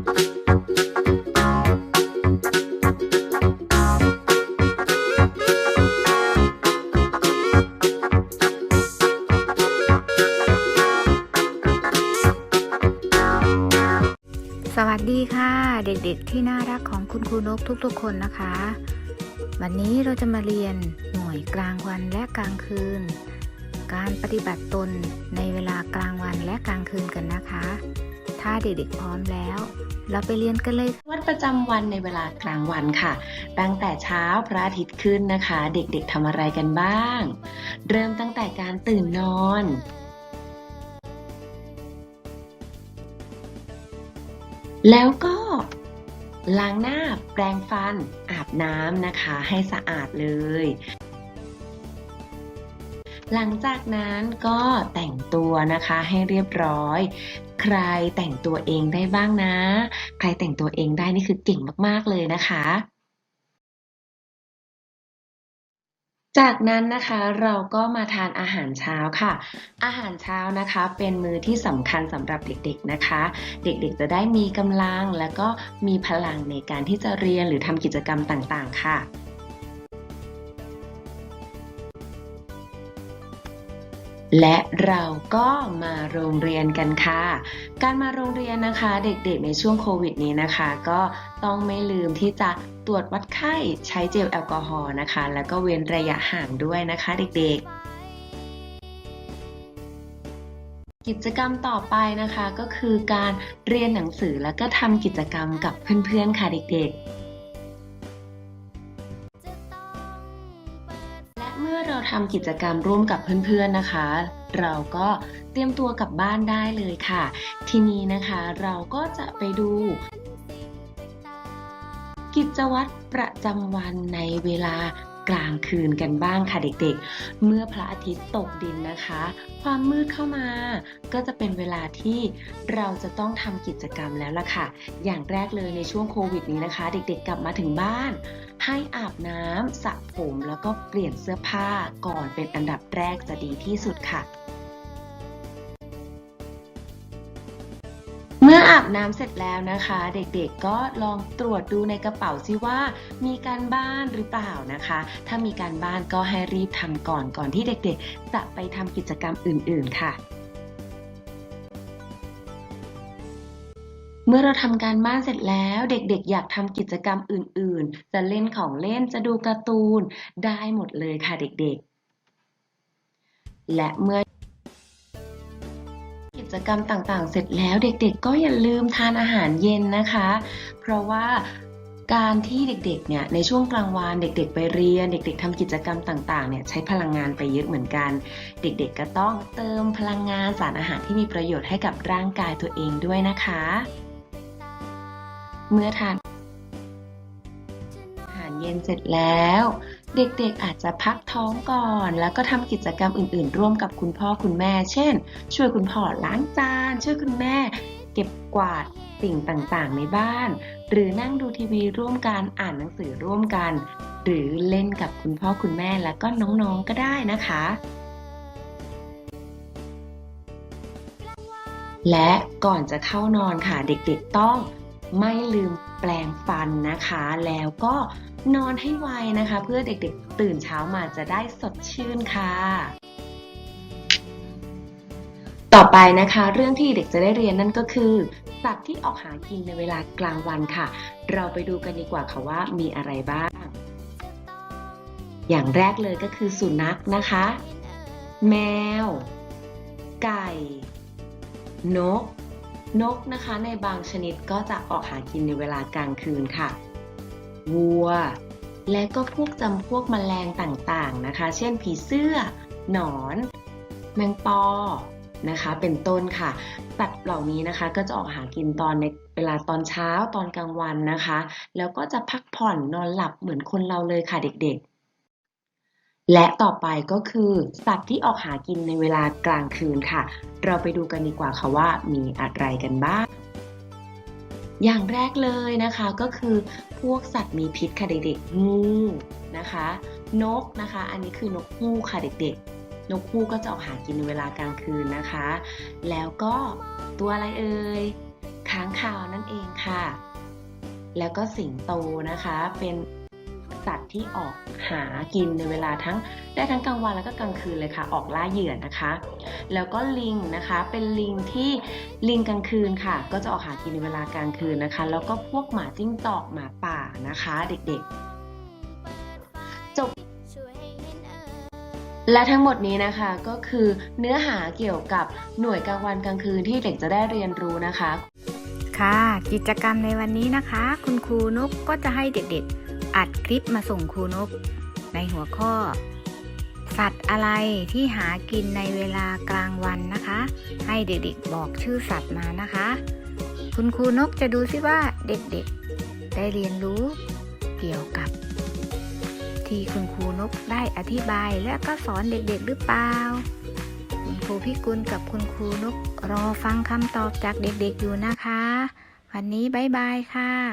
สวัสดีค่ะ เด็กๆที่น่ารักของคุณครูนกทุกๆคนนะคะ วันนี้เราจะมาเรียนหน่วยกลางวันและกลางคืน การปฏิบัติตนในเวลากลางวันและกลางคืนกันนะคะ ถ้าเด็กๆพร้อมแล้ว เราไปเรียนกันเลย วัดประจำวันในเวลากลางวันค่ะ ตั้งแต่เช้าพระอาทิตย์ขึ้นนะคะ เด็กๆทำอะไรกันบ้าง เริ่มตั้งแต่การตื่นนอนแล้วก็ล้างหน้าแปรงฟันอาบน้ำนะคะ ให้สะอาดเลย หลังจากนั้นก็แต่งตัวนะคะให้เรียบร้อย ใครแต่งตัวเองได้บ้างนะ ใครแต่งตัวเองได้นี่คือเก่งมากๆเลยนะคะ จากนั้นนะคะเราก็มาทานอาหารเช้าค่ะ อาหารเช้านะคะเป็นมื้อที่สำคัญสำหรับเด็กๆนะคะ เด็กๆจะได้มีกำลังแล้วก็มีพลังในการที่จะเรียนหรือทำกิจกรรมต่างๆ ค่ะ และเราก็มาโรงเรียนกันค่ะ การมาโรงเรียนนะคะ เด็กๆในช่วงโควิดนี้นะคะ ก็ต้องไม่ลืมที่จะตรวจวัดไข้ใช้เจลแอลกอฮอล์นะคะ แล้วก็เว้นระยะห่างด้วยนะคะเด็กๆกิจกรรมต่อไปนะคะก็คือการเรียนหนังสือแล้วก็ทำกิจกรรมกับเพื่อนๆค่ะเด็กๆ ทำกิจกรรมร่วมกับเพื่อนๆนะคะ เราก็เตรียมตัวกลับบ้านได้เลยค่ะ ทีนี้นะคะเราก็จะไปดู กิจวัตรประจำวันในเวลา กลางคืนกันบ้างค่ะเด็กๆ เมื่อพระอาทิตย์ตกดินนะคะ ความมืดเข้ามา ก็จะเป็นเวลาที่เราจะต้องทำกิจกรรมแล้วล่ะค่ะ อย่างแรกเลยในช่วงโควิดนี้นะคะ เด็กๆ กลับมาถึงบ้าน ให้อาบน้ำสระผมแล้วก็เปลี่ยนเสื้อผ้าก่อนเป็นอันดับแรกจะดีที่สุดค่ะ เมื่ออาบน้ำเสร็จแล้วนะคะ เด็กๆก็ลองตรวจดูในกระเป๋าซิว่ามีการบ้านหรือเปล่านะคะ ถ้ามีการบ้านก็ให้รีบทำก่อนก่อนที่เด็กๆ จะไปทำกิจกรรมอื่นๆค่ะ เมื่อเราทำการบ้านเสร็จแล้วเด็กๆ อยากทำกิจกรรมอื่นๆ จะเล่นของเล่นจะดูการ์ตูนได้หมดเลยค่ะเด็กๆ และเมื่อ จกรรมต่างๆ เสร็จแล้วเด็กๆ ก็อย่าลืมทานอาหารเย็นนะคะ เพราะว่าการที่เด็กๆ เนี่ยในช่วงกลางวันเด็ก ๆ ไปเรียน เด็ก ๆทำกิจกรรมต่างๆ เนี่ยใช้พลังงานไปเยอะเหมือนกัน เด็กๆ ก็ต้องเติมพลังงานสารอาหารที่มีประโยชน์ให้กับร่างกายตัวเองด้วยนะคะ เมื่อทานอาหารเย็นเสร็จแล้ว เด็กๆ อาจจะพักท้องก่อน แล้วก็ทำกิจกรรมอื่นๆ ร่วมกับคุณพ่อคุณแม่ เช่น ช่วยคุณพ่อล้างจาน ช่วยคุณแม่ เก็บกวาดสิ่งต่างๆ ในบ้าน หรือนั่งดูทีวีร่วมกันอ่านหนังสือร่วมกัน หรือเล่นกับคุณพ่อคุณแม่แล้วก็น้องๆ ก็ได้นะคะ และก่อนจะเข้านอนค่ะเด็กๆต้อง ไม่ลืมแปลงฟันนะคะ แล้วก็นอนให้ไวนะคะ เพื่อเด็กๆ ตื่นเช้ามาจะได้สดชื่นค่ะ ต่อไปนะคะ เรื่องที่เด็กจะได้เรียนนั่นก็คือสัตว์ที่ออกหากินในเวลากลางวันค่ะ เราไปดูกันดีกว่าค่ะว่ามีอะไรบ้าง อย่างแรกเลยก็คือสุนัขนะคะ แมว ไก่ นก นกนะคะในบางชนิดก็จะออกหากินในเวลากลางคืนค่ะ วัว และก็พวกจำพวกแมลงต่างๆนะคะ เช่นผีเสื้อ หนอน แมงปอนะคะ เป็นต้นค่ะสัตว์เหล่านี้นะคะก็จะออกหากินตอนในเวลาตอนเช้าตอนกลางวันนะคะ แล้วก็จะพักผ่อนนอนหลับเหมือนคนเราเลยค่ะเด็กๆ และต่อไปก็คือสัตว์ที่ออกหากินในเวลากลางคืนค่ะ เราไปดูกันดีกว่าค่ะว่ามีอะไรกันบ้าง อย่างแรกเลยนะคะก็คือพวกสัตว์มีพิษค่ะเด็กๆงูนะคะ นกนะคะ อันนี้คือนกฮูกค่ะเด็กๆ นกฮูกก็จะออกหากินในเวลากลางคืนนะคะ แล้วก็ตัวอะไรเอ่ยค้างคาวนั่นเองค่ะ แล้วก็สิงโตนะคะเป็น สัตว์ที่ออกหากินในเวลาทั้งได้ทั้งกลางวันแล้วก็กลางคืนเลยค่ะ ออกล่าเหยื่อนะคะ แล้วก็ลิงนะคะ เป็นลิงที่ลิงกลางคืนค่ะ ก็จะออกหากินในเวลากลางคืนนะคะ แล้วก็พวกหมาจิ้งจอกหมาป่านะคะ เด็กๆ จบและทั้งหมดนี้นะคะก็คือเนื้อหาเกี่ยวกับหน่วยกลางวันกลางคืนที่เด็กจะได้เรียนรู้นะคะ ค่ะ กิจกรรมในวันนี้นะคะ คุณครูนกก็จะให้เด็กๆ อัดคลิปมาส่งครูนก ในหัวข้อ สัตว์อะไรที่หากินในเวลากลางวันนะคะ ให้เด็กๆบอกชื่อสัตว์มานะคะ คุณครูนกจะดูซิว่าเด็กๆ ได้เรียนรู้เกี่ยวกับ ที่คุณครูนกได้อธิบายและก็สอนเด็กๆหรือเปล่าคุณครูพิกุลกับคุณครูนกรอฟังคำตอบจากเด็กๆอยู่นะคะ วันนี้บายบายค่ะ